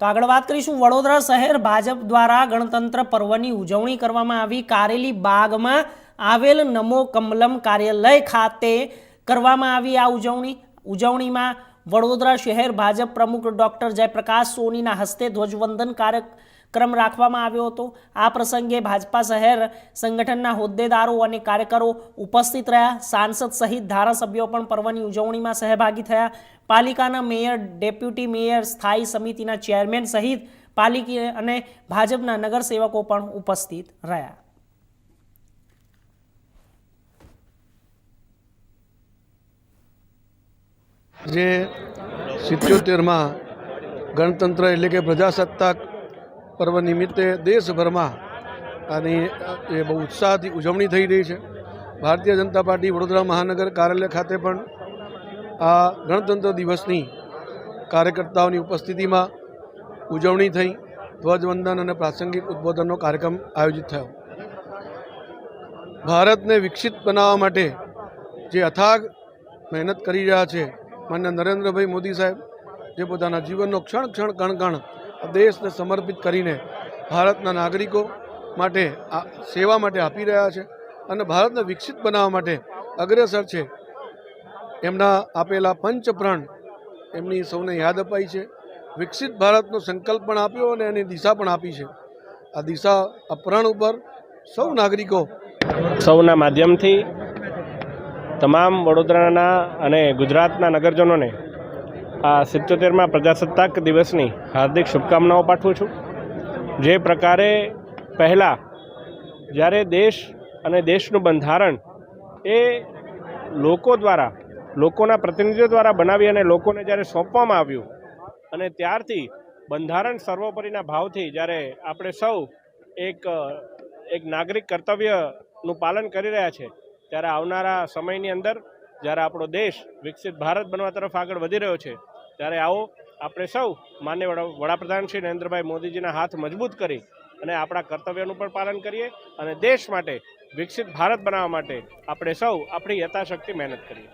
તો આગળ વાત કરીશું, વડોદરા શહેર ભાજપ દ્વારા ગણતંત્ર પર્વની ઉજવણી કરવામાં આવી. કારેલી બાગમાં આવેલ નમો કમલમ કાર્યાલય ખાતે કરવામાં આવી આ ઉજવણી. ઉજવણીમાં વડોદરા શહેર ભાજપ પ્રમુખ ડોક્ટર જયપ્રકાશ સોનીના હસ્તે ધ્વજવંદન કાર્યક્રમ રાખવામાં આવ્યો હતો. આ પ્રસંગે ભાજપા શહેર સંગઠનના હોદ્દેદારો અને કાર્યકરો ઉપસ્થિત રહ્યા. સાંસદ સહિત ધારાસભ્યો પણ પર્વની ઉજવણીમાં સહભાગી થયા. પાલિકાના મેયર, ડેપ્યુટી મેયર, સ્થાયી સમિતિના ચેરમેન સહિત પાલિકી અને ભાજપના નગરસેવકો પણ ઉપસ્થિત રહ્યા. જે સિત્યોતેરમાં ગણતંત્ર એટલે કે પ્રજાસત્તાક પર્વ નિમિત્તે દેશભરમાં આની એ બહુ ઉત્સાહથી ઉજવણી થઈ રહી છે. ભારતીય જનતા પાર્ટી વડોદરા મહાનગર કાર્યાલય ખાતે પણ આ ગણતંત્ર દિવસની કાર્યકર્તાઓની ઉપસ્થિતિમાં ઉજવણી થઈ. ધ્વજવંદન અને પ્રાસંગિક ઉદ્બોધનનો કાર્યક્રમ આયોજિત થયો. ભારતને વિકસિત બનાવવા માટે જે અથાગ મહેનત કરી રહ્યા છે, માન્ય નરેન્દ્રભાઈ મોદી સાહેબ, જે પોતાના જીવનનો ક્ષણ ક્ષણ કણ કણ દેશને સમર્પિત કરીને ભારતના નાગરિકો માટે આ સેવા માટે આપી રહ્યા છે અને ભારતને વિકસિત બનાવવા માટે અગ્રેસર છે. એમના આપેલા પંચપ્રણ એમની સૌને યાદ અપાઈ છે. વિકસિત ભારતનો સંકલ્પ પણ આપ્યો અને એની દિશા પણ આપી છે. આ દિશા, આ ઉપર સૌ નાગરિકો સૌના માધ્યમથી તમામ વડોદરાના અને ગુજરાતના નગરજનોને આ સિત્યોતેરમાં પ્રજાસત્તાક દિવસની હાર્દિક શુભકામનાઓ પાઠવું છું. જે પ્રકારે પહેલાં જ્યારે દેશ અને દેશનું બંધારણ એ લોકો દ્વારા, લોકોના પ્રતિનિધિઓ દ્વારા બનાવી અને લોકોને જ્યારે સોંપવામાં આવ્યું અને ત્યારથી બંધારણ સર્વોપરીના ભાવથી જ્યારે આપણે સૌ એક એક નાગરિક કર્તવ્યનું પાલન કરી રહ્યા છે, ત્યારે આવનારા સમયની અંદર જ્યારે આપણો દેશ વિકસિત ભારત બનવા તરફ આગળ વધી રહ્યો છે ત્યારે આવો, આપણે સૌ માન્ય વડા, વડાપ્રધાન શ્રી નરેન્દ્રભાઈ મોદીજીના હાથ મજબૂત કરી અને આપણા કર્તવ્યનું પણ પાલન કરીએ અને દેશ માટે વિકસિત ભારત બનાવવા માટે આપણે સૌ આપણી યથાશક્તિ મહેનત કરીએ.